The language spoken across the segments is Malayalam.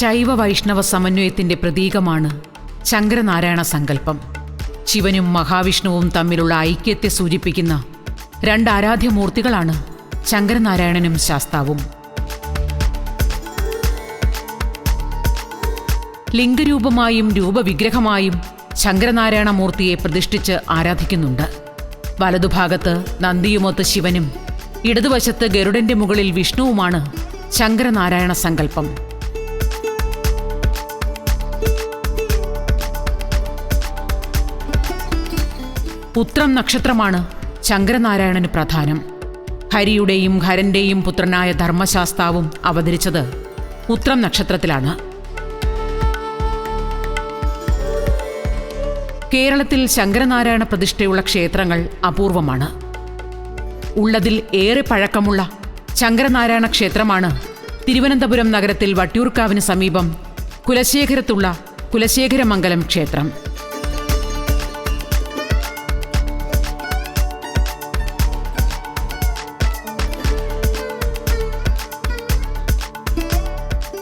ശൈവ വൈഷ്ണവ സമന്വയത്തിന്റെ പ്രതീകമാണ് ശങ്കരനാരായണ സങ്കല്പം. ശിവനും മഹാവിഷ്ണുവും തമ്മിലുള്ള ഐക്യത്തെ സൂചിപ്പിക്കുന്ന രണ്ട് ആരാധ്യമൂർത്തികളാണ് ശങ്കരനാരായണനും ശാസ്താവും. ലിംഗരൂപമായും രൂപവിഗ്രഹമായും ശങ്കരനാരായണ മൂർത്തിയെ പ്രതിഷ്ഠിച്ച് ആരാധിക്കുന്നുണ്ട്. വലതുഭാഗത്ത് നന്ദിയുമൊത്ത് ശിവനും ഇടതുവശത്ത് ഗരുഡന്റെ മുകളിൽ വിഷ്ണുവുമാണ് ശങ്കരനാരായണ സങ്കല്പം. ഉത്രം നക്ഷത്രമാണ് ശങ്കരനാരായണന് പ്രധാനം. ഹരിയുടെയും ഹരന്റെയും പുത്രനായ ധർമ്മശാസ്താവും അവതരിച്ചത് ഉത്രം നക്ഷത്രത്തിലാണ്. കേരളത്തിൽ ശങ്കരനാരായണ പ്രതിഷ്ഠയുള്ള ക്ഷേത്രങ്ങൾ അപൂർവമാണ്. ഉള്ളതിൽ ഏറെ പഴക്കമുള്ള ശങ്കരനാരായണ ക്ഷേത്രമാണ് തിരുവനന്തപുരം നഗരത്തിൽ വട്ടിയൂർക്കാവിന് സമീപം കുലശേഖരത്തുള്ള കുലശേഖരമംഗലം ക്ഷേത്രം.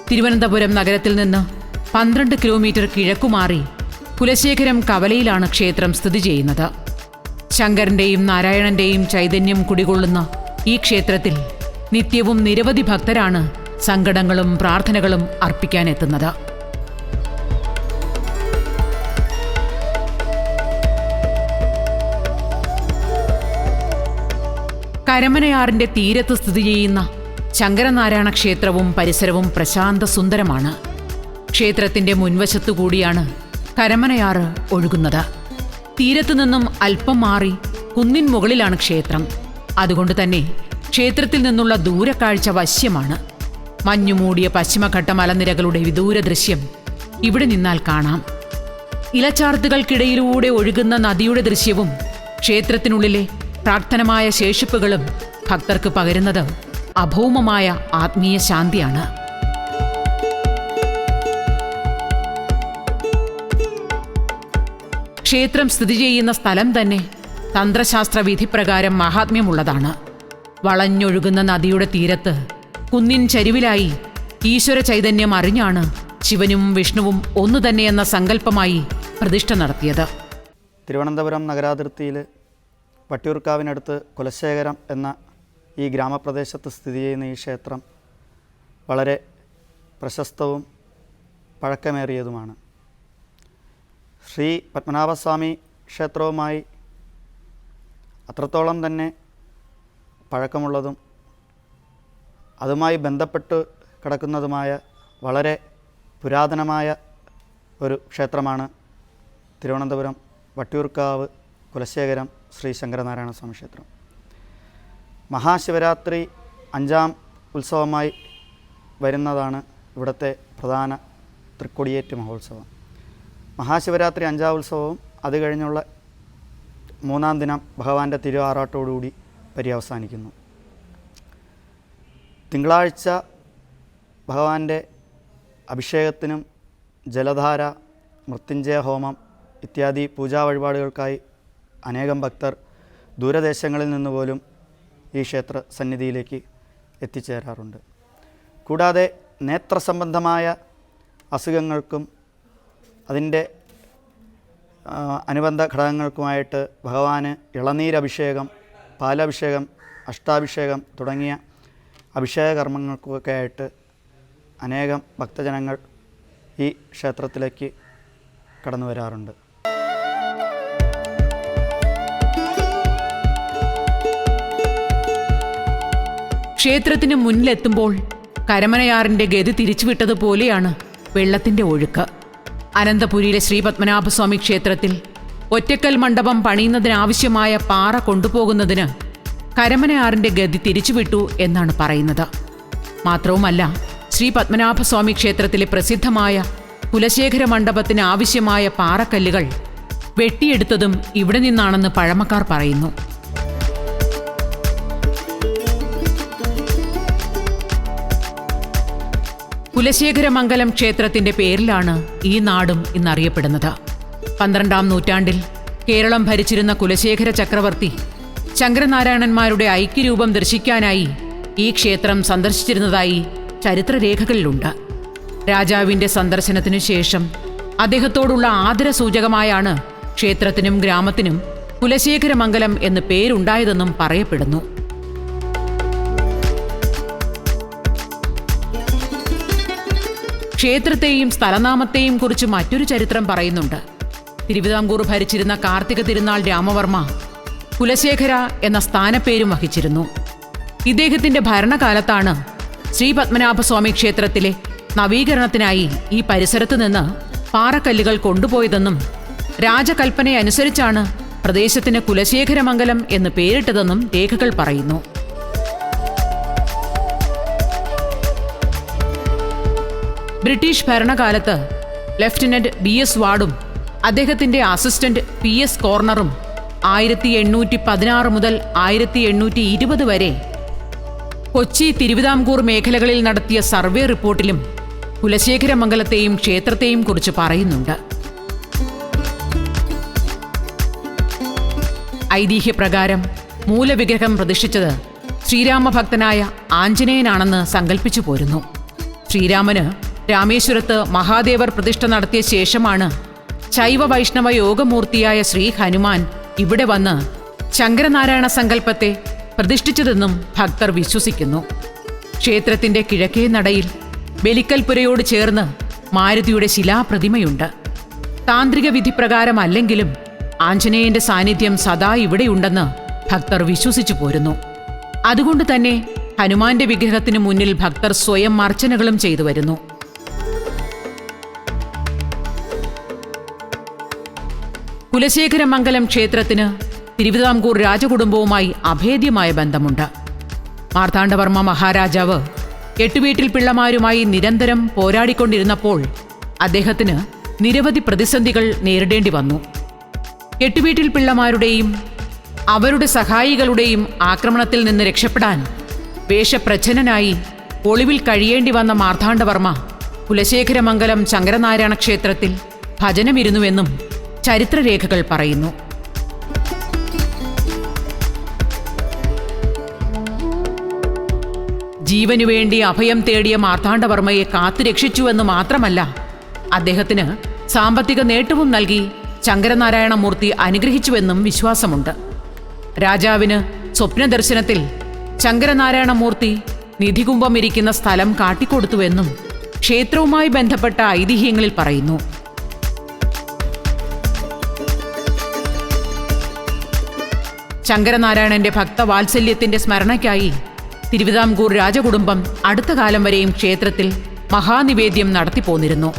തിരുവനന്തപുരം നഗരത്തിൽ നിന്ന് പന്ത്രണ്ട് കിലോമീറ്റർ കിഴക്കുമാറി കുലശേഖരം കവലയിലാണ് ക്ഷേത്രം സ്ഥിതി ചെയ്യുന്നത്. ശങ്കരന്റെയും നാരായണന്റെയും ചൈതന്യം കുടികൊള്ളുന്ന ഈ ക്ഷേത്രത്തിൽ നിത്യവും നിരവധി ഭക്തരാണ് സങ്കടങ്ങളും പ്രാർത്ഥനകളും അർപ്പിക്കാനെത്തുന്നത്. കരമനയാറിന്റെ തീരത്ത് സ്ഥിതി ചെയ്യുന്ന ശങ്കരനാരായണ ക്ഷേത്രവും പരിസരവും പ്രശാന്ത സുന്ദരമാണ്. ക്ഷേത്രത്തിന്റെ മുൻവശത്തുകൂടിയാണ് കരമനയാറ് ഒഴുകുന്നത്. തീരത്തു നിന്നും അല്പം മാറി കുന്നിൻ മുകളിലാണ് ക്ഷേത്രം. അതുകൊണ്ട് തന്നെ ക്ഷേത്രത്തിൽ നിന്നുള്ള ദൂരക്കാഴ്ച വശ്യമാണ്. മഞ്ഞുമൂടിയ പശ്ചിമഘട്ട മലനിരകളുടെ വിദൂര ദൃശ്യം ഇവിടെ നിന്നാൽ കാണാം. ഇലച്ചാർത്തുകൾക്കിടയിലൂടെ ഒഴുകുന്ന നദിയുടെ ദൃശ്യവും ക്ഷേത്രത്തിനുള്ളിലെ പ്രാർത്ഥനമായ ശേഷിപ്പുകളും ഭക്തർക്ക് പകരുന്നത് അഭൗമമായ ആത്മീയ ശാന്തിയാണ്. ക്ഷേത്രം സ്ഥിതി ചെയ്യുന്ന സ്ഥലം തന്നെ തന്ത്രശാസ്ത്ര വിധിപ്രകാരം മഹാത്മ്യമുള്ളതാണ്. വളഞ്ഞൊഴുകുന്ന നദിയുടെ തീരത്ത് കുന്നിൻ ചരിവിലായി ഈശ്വര ചൈതന്യം അറിഞ്ഞാണ് ശിവനും വിഷ്ണുവും ഒന്നു തന്നെയെന്ന സങ്കല്പമായി പ്രതിഷ്ഠ നടത്തിയത്. തിരുവനന്തപുരം നഗരാതിർത്തിയിൽ വട്ടിയൂർക്കാവിനടുത്ത് കുലശേഖരം എന്ന ഈ ഗ്രാമപ്രദേശത്ത് സ്ഥിതി ചെയ്യുന്ന ഈ ക്ഷേത്രം വളരെ പ്രശസ്തവും പഴക്കമേറിയതുമാണ്. ശ്രീ പത്മനാഭസ്വാമി ക്ഷേത്രവുമായി അത്രത്തോളം തന്നെ പഴക്കമുള്ളതും അതുമായി ബന്ധപ്പെട്ട് കിടക്കുന്നതുമായ വളരെ പുരാതനമായ ഒരു ക്ഷേത്രമാണ് തിരുവനന്തപുരം വട്ടിയൂർക്കാവ് കുലശേഖരം ശ്രീ ശങ്കരനാരായണ സ്വാമി ക്ഷേത്രം. മഹാശിവരാത്രി അഞ്ചാം ഉത്സവമായി വരുന്നതാണ് ഇവിടുത്തെ പ്രധാന തൃക്കൊടിയേറ്റ് മഹോത്സവം. മഹാശിവരാത്രി അഞ്ചാം ഉത്സവവും അത് കഴിഞ്ഞുള്ള മൂന്നാം ദിനം ഭഗവാന്റെ തിരു ആറാട്ടോടുകൂടി പര്യവസാനിക്കുന്നു. തിങ്കളാഴ്ച ഭഗവാന്റെ അഭിഷേകത്തിനും ജലധാര മൃത്യുഞ്ജയ ഹോമം ഇത്യാദി പൂജാ വഴിപാടുകൾക്കായി അനേകം ഭക്തർ ദൂരദേശങ്ങളിൽ നിന്ന് പോലും ഈ ക്ഷേത്ര സന്നിധിയിലേക്ക് എത്തിച്ചേരാറുണ്ട്. കൂടാതെ നേത്ര സംബന്ധമായ അസുഖങ്ങൾക്കും അതിന്റെ അനുബന്ധ ഘടകങ്ങൾക്കുമായിട്ട് ഭഗവാന് ഇളനീരഭിഷേകം പാലഭിഷേകം അഷ്ടാഭിഷേകം തുടങ്ങിയ അഭിഷേക കർമ്മങ്ങൾക്കൊക്കെ ആയിട്ട് അനേകം ഭക്തജനങ്ങൾ ഈ ക്ഷേത്രത്തിലേക്ക് കടന്നു വരാറുണ്ട് ക്ഷേത്രത്തിന് മുന്നിലെത്തുമ്പോൾ കരമനയാറിന്റെ ഗതി തിരിച്ചുവിട്ടതുപോലെയാണ് വെള്ളത്തിന്റെ ഒഴുക്ക്. അനന്തപുരിയിലെ ശ്രീ പത്മനാഭസ്വാമി ക്ഷേത്രത്തിൽ ഒറ്റക്കൽ മണ്ഡപം പണിയുന്നതിനാവശ്യമായ പാറ കൊണ്ടുപോകുന്നതിന് കരമനയാറിന്റെ ഗതി തിരിച്ചുവിട്ടു എന്നാണ് പറയുന്നത്. മാത്രവുമല്ല ശ്രീ പത്മനാഭസ്വാമി ക്ഷേത്രത്തിലെ പ്രസിദ്ധമായ കുലശേഖര മണ്ഡപത്തിന് ആവശ്യമായ പാറക്കല്ലുകൾ വെട്ടിയെടുത്തതും ഇവിടെ നിന്നാണെന്ന് പഴമക്കാർ പറയുന്നു. കുലശേഖരമംഗലം ക്ഷേത്രത്തിന്റെ പേരിലാണ് ഈ നാടും ഇന്നറിയപ്പെടുന്നത്. പന്ത്രണ്ടാം നൂറ്റാണ്ടിൽ കേരളം ഭരിച്ചിരുന്ന കുലശേഖര ചക്രവർത്തി ശങ്കരനാരായണന്മാരുടെ ഐക്യരൂപം ദർശിക്കാനായി ഈ ക്ഷേത്രം സന്ദർശിച്ചിരുന്നതായി ചരിത്രരേഖകളിലുണ്ട്. രാജാവിന്റെ സന്ദർശനത്തിനു ശേഷം അദ്ദേഹത്തോടുള്ള ആദരസൂചകമായാണ് ക്ഷേത്രത്തിനും ഗ്രാമത്തിനും കുലശേഖരമംഗലം എന്ന് പേരുണ്ടായതെന്നും പറയപ്പെടുന്നു. ക്ഷേത്രത്തെയും സ്ഥലനാമത്തെയും കുറിച്ച് മറ്റൊരു ചരിത്രം പറയുന്നുണ്ട്. തിരുവിതാംകൂർ ഭരിച്ചിരുന്ന കാർത്തിക തിരുനാൾ രാമവർമ്മ കുലശേഖര എന്ന സ്ഥാനപ്പേരും വഹിച്ചിരുന്നു. ഇദ്ദേഹത്തിന്റെ ഭരണകാലത്താണ് ശ്രീ പത്മനാഭസ്വാമി ക്ഷേത്രത്തിലെ നവീകരണത്തിനായി ഈ പരിസരത്ത് നിന്ന് പാറക്കല്ലുകൾ കൊണ്ടുപോയതെന്നും രാജകൽപ്പനയനുസരിച്ചാണ് പ്രദേശത്തിന് കുലശേഖരമംഗലം എന്ന് പേരിട്ടതെന്നും രേഖകൾ പറയുന്നു. ബ്രിട്ടീഷ് ഭരണകാലത്ത് ലെഫ്റ്റനന്റ് ബി എസ് വാർഡും അദ്ദേഹത്തിന്റെ അസിസ്റ്റന്റ് പി എസ് കോർണറും ആയിരത്തി എണ്ണൂറ്റി പതിനാറ് മുതൽ ആയിരത്തി എണ്ണൂറ്റി ഇരുപത് വരെ കൊച്ചി തിരുവിതാംകൂർ മേഖലകളിൽ നടത്തിയ സർവേ റിപ്പോർട്ടിലും കുലശേഖരമംഗലത്തെയും ക്ഷേത്രത്തെയും കുറിച്ച് പറയുന്നുണ്ട്. ഐതിഹ്യപ്രകാരം മൂലവിഗ്രഹം പ്രതിഷ്ഠിച്ചത് ശ്രീരാമഭക്തനായ ആഞ്ജനേയനാണെന്ന് സങ്കല്പിച്ചു പോരുന്നു. ശ്രീരാമന് രാമേശ്വരത്ത് മഹാദേവർ പ്രതിഷ്ഠ നടത്തിയ ശേഷമാണ് ശൈവ വൈഷ്ണവ യോഗമൂർത്തിയായ ശ്രീ ഹനുമാൻ ഇവിടെ വന്ന് ശങ്കരനാരായണ സങ്കല്പത്തെ പ്രതിഷ്ഠിച്ചതെന്നും ഭക്തർ വിശ്വസിക്കുന്നു. ക്ഷേത്രത്തിന്റെ കിഴക്കേ നടയിൽ ബലിക്കൽപുരയോട് ചേർന്ന് മാരുതിയുടെ ശിലാപ്രതിമയുണ്ട്. താന്ത്രിക വിധിപ്രകാരമല്ലെങ്കിലും ആഞ്ജനേയന്റെ സാന്നിധ്യം സദാ ഇവിടെയുണ്ടെന്ന് ഭക്തർ വിശ്വസിച്ചു പോരുന്നു. അതുകൊണ്ട് തന്നെ ഹനുമാന്റെ വിഗ്രഹത്തിനു മുന്നിൽ ഭക്തർ സ്വയം അർച്ചനകളും ചെയ്തു വരുന്നു. കുലശേഖരമംഗലം ക്ഷേത്രത്തിന് തിരുവിതാംകൂർ രാജകുടുംബവുമായി അഭേദ്യമായ ബന്ധമുണ്ട്. മാർത്താണ്ഡവർമ്മ മഹാരാജാവ് എട്ടുവീട്ടിൽ പിള്ളമാരുമായി നിരന്തരം പോരാടിക്കൊണ്ടിരുന്നപ്പോൾ അദ്ദേഹത്തിന് നിരവധി പ്രതിസന്ധികൾ നേരിടേണ്ടി വന്നു. എട്ടുവീട്ടിൽ പിള്ളമാരുടെയും അവരുടെ സഹായികളുടെയും ആക്രമണത്തിൽ നിന്ന് രക്ഷപ്പെടാൻ വേഷപ്രച്ഛനായി ഒളിവിൽ കഴിയേണ്ടി വന്ന മാർത്താണ്ഡവർമ്മ കുലശേഖരമംഗലം ശങ്കരനാരായണ ക്ഷേത്രത്തിൽ ഭജനമിരുന്നുവെന്നും ചരിത്രരേഖകൾ പറയുന്നു. ജീവനു വേണ്ടി അഭയം തേടിയ മാർത്താണ്ഡവർമ്മയെ കാത്തുരക്ഷിച്ചുവെന്ന് മാത്രമല്ല അദ്ദേഹത്തിന് സാമ്പത്തിക നേട്ടവും നൽകി ശങ്കരനാരായണമൂർത്തി അനുഗ്രഹിച്ചുവെന്നും വിശ്വാസമുണ്ട്. രാജാവിന് സ്വപ്നദർശനത്തിൽ നിധികുംഭം ഇരിക്കുന്ന സ്ഥലം കാട്ടിക്കൊടുത്തുവെന്നും ക്ഷേത്രവുമായി ബന്ധപ്പെട്ട ഐതിഹ്യങ്ങളിൽ പറയുന്നു. ശങ്കരനാരായണന്റെ ഭക്തവാത്സല്യത്തിന്റെ സ്മരണയ്ക്കായി തിരുവിതാംകൂർ രാജകുടുംബം അടുത്ത കാലം വരെയും ക്ഷേത്രത്തിൽ മഹാനിവേദ്യം നടത്തിപ്പോന്നിരുന്നു.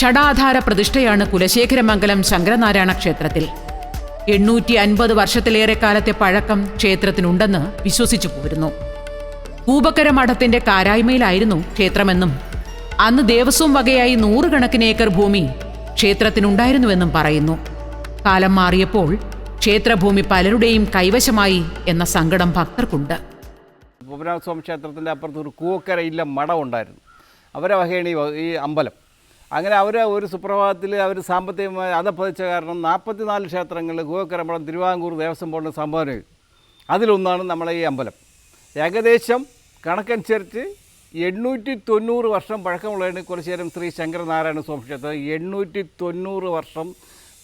ഷടാധാര പ്രതിഷ്ഠയാണ് കുലശേഖരമംഗലം ശങ്കരനാരായണ ക്ഷേത്രത്തിൽ. എണ്ണൂറ്റി അൻപത് വർഷത്തിലേറെ കാലത്തെ പഴക്കം ക്ഷേത്രത്തിനുണ്ടെന്ന് വിശ്വസിച്ചു പോരുന്നു. കൂപക്കര മഠത്തിന്റെ കാരായ്മയിലായിരുന്നു ക്ഷേത്രമെന്നും അന്ന് ദേവസ്വം വകയായി നൂറുകണക്കിന് ഏക്കർ ഭൂമി ക്ഷേത്രത്തിനുണ്ടായിരുന്നുവെന്നും പറയുന്നു. കാലം മാറിയപ്പോൾ ക്ഷേത്രഭൂമി പലരുടെയും കൈവശമായി എന്ന സങ്കടം ഭക്തർക്കുണ്ട്. പത്മനാഭസ്വാമി ക്ഷേത്രത്തിന്റെ അപ്പുറത്ത് ഒരു കൂവക്കര ഇല്ല മഠം ഉണ്ടായിരുന്നു. അവരെ വകയാണ് ഈ അമ്പലം. അങ്ങനെ അവർ ഒരു സുപ്രഭാതത്തിൽ അവർ സാമ്പത്തികമായി അതപ്പതിച്ച കാരണം നാൽപ്പത്തിനാല് ക്ഷേത്രങ്ങളിൽ കൂവക്കര മഠം തിരുവാങ്കൂർ ദേവസ്വം ബോർഡിന് സംഭാവന അതിലൊന്നാണ് നമ്മളെ ഈ അമ്പലം. ഏകദേശം കണക്കനുസരിച്ച് എണ്ണൂറ്റി തൊണ്ണൂറ് വർഷം പഴക്കമുള്ളതാണ് കുലശേരം ശ്രീ ശങ്കരനാരായണ സ്വാമി ക്ഷേത്രം. എണ്ണൂറ്റി തൊണ്ണൂറ് വർഷം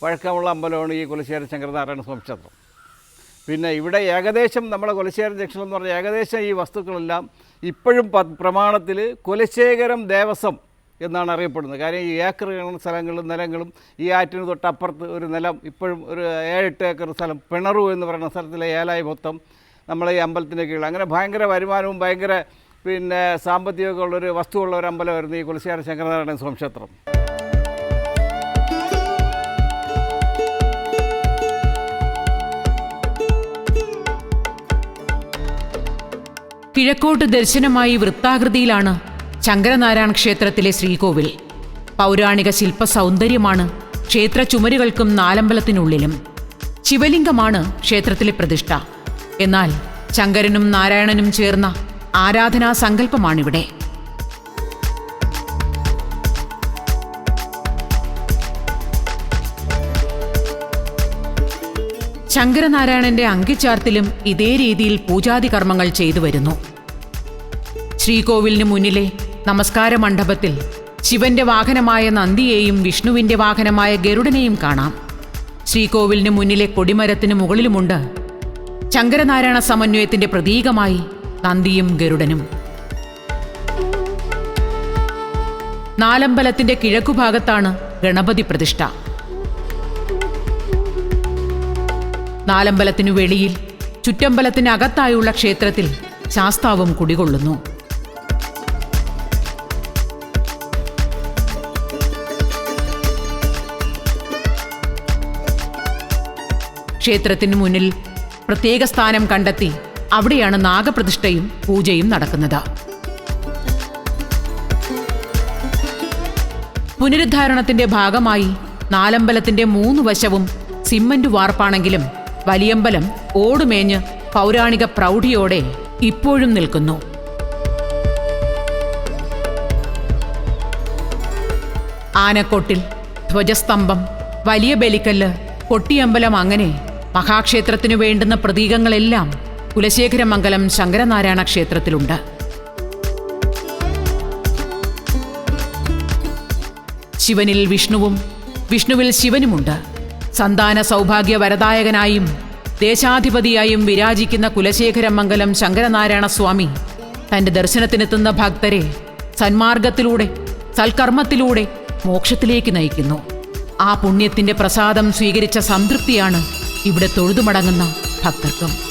പഴക്കമുള്ള അമ്പലമാണ് ഈ കുലശേരം ശങ്കരനാരായണ സ്വാമി ക്ഷേത്രം. പിന്നെ ഇവിടെ ഏകദേശം നമ്മളെ കുലശേഖരം ജംഗ്ഷൻ എന്ന് പറഞ്ഞാൽ ഏകദേശം ഈ വസ്തുക്കളെല്ലാം ഇപ്പോഴും പ്രമാണത്തിൽ കുലശേഖരം ദേവസ്വം എന്നാണ് അറിയപ്പെടുന്നത്. കാര്യം ഈ ഏക്കർ സ്ഥലങ്ങളും നിലങ്ങളും ഈ ആറ്റിന് തൊട്ടപ്പുറത്ത് ഒരു നിലം ഇപ്പോഴും ഒരു ഏഴെട്ട് ഏക്കർ സ്ഥലം പിണറു എന്ന് പറയുന്ന സ്ഥലത്തിലെ ഏലായി മൊത്തം നമ്മളെ ഈ അമ്പലത്തിന്റെ കീഴിൽ. അങ്ങനെ ഭയങ്കര വരുമാനവും ഭയങ്കര പിന്നെ സാമ്പത്തികമൊക്കെ ഉള്ളൊരു വസ്തുവുള്ള ഒരു അമ്പലമായിരുന്നു ഈ കുലശേഖര ശങ്കരനാരായണ സ്വാമി ക്ഷേത്രം കിഴക്കോട്ട് ദർശനമായി വൃത്താകൃതിയിലാണ് ശങ്കരനാരായണ ക്ഷേത്രത്തിലെ ശ്രീകോവിൽ. പൗരാണിക ശില്പ സൗന്ദര്യമാണ് ക്ഷേത്ര ചുമരുകൾക്കും നാലമ്പലത്തിനുള്ളിലും. ശിവലിംഗമാണ് ക്ഷേത്രത്തിലെ പ്രതിഷ്ഠ. എന്നാൽ ശങ്കരനും നാരായണനും ചേർന്ന ആരാധനാ സങ്കല്പമാണിവിടെ. ശങ്കരനാരായണന്റെ അങ്കിച്ചാർത്തിലും ഇതേ രീതിയിൽ പൂജാതി കർമ്മങ്ങൾ ചെയ്തു വരുന്നു. ശ്രീകോവിലിന് മുന്നിലെ നമസ്കാര മണ്ഡപത്തിൽ ശിവന്റെ വാഹനമായ നന്ദിയെയും വിഷ്ണുവിന്റെ വാഹനമായ ഗരുഡനെയും കാണാം. ശ്രീകോവിലിന് മുന്നിലെ കൊടിമരത്തിന് മുകളിലുമുണ്ട് ശങ്കരനാരായണ സമന്വയത്തിന്റെ പ്രതീകമായി നന്ദിയും ഗരുഡനും. നാലമ്പലത്തിന്റെ കിഴക്കുഭാഗത്താണ് ഗണപതി പ്രതിഷ്ഠ. നാലമ്പലത്തിനു വെളിയിൽ ചുറ്റമ്പലത്തിനകത്തായുള്ള ക്ഷേത്രത്തിൽ ശാസ്താവും കുടികൊള്ളുന്നു. ക്ഷേത്രത്തിന് മുന്നിൽ പ്രത്യേക സ്ഥാനം കണ്ടെത്തി അവിടെയാണ് നാഗപ്രതിഷ്ഠയും പൂജയും നടക്കുന്നത്. പുനരുദ്ധാരണത്തിന്റെ ഭാഗമായി നാലമ്പലത്തിന്റെ മൂന്ന് വശവും സിമന്റ് വാർപ്പാണെങ്കിലും വലിയമ്പലം ഓടുമേഞ്ഞ് പൗരാണിക പ്രൗഢിയോടെ ഇപ്പോഴും നിൽക്കുന്നു. ആനക്കൊട്ടിൽ ധ്വജസ്തംഭം വലിയ ബലിക്കല്ല് കൊട്ടിയമ്പലം അങ്ങനെ മഹാക്ഷേത്രത്തിനു വേണ്ടുന്ന പ്രതീകങ്ങളെല്ലാം കുലശേഖരമംഗലം ശങ്കരനാരായണ ക്ഷേത്രത്തിലുണ്ട്. ശിവനിൽ വിഷ്ണുവും വിഷ്ണുവിൽ ശിവനുമുണ്ട്. സന്താന സൗഭാഗ്യ വരദായകനായും ദേശാധിപതിയായും വിരാജിക്കുന്ന കുലശേഖരമംഗലം ശങ്കരനാരായണ സ്വാമി തന്റെ ദർശനത്തിനെത്തുന്ന ഭക്തരെ സന്മാർഗത്തിലൂടെ സൽക്കർമ്മത്തിലൂടെ മോക്ഷത്തിലേക്ക് നയിക്കുന്നു. ആ പുണ്യത്തിന്റെ പ്രസാദം സ്വീകരിച്ച സംതൃപ്തിയാണ് ഇവിടെ തൊഴുതുമടങ്ങുന്ന ഭക്തർക്കും.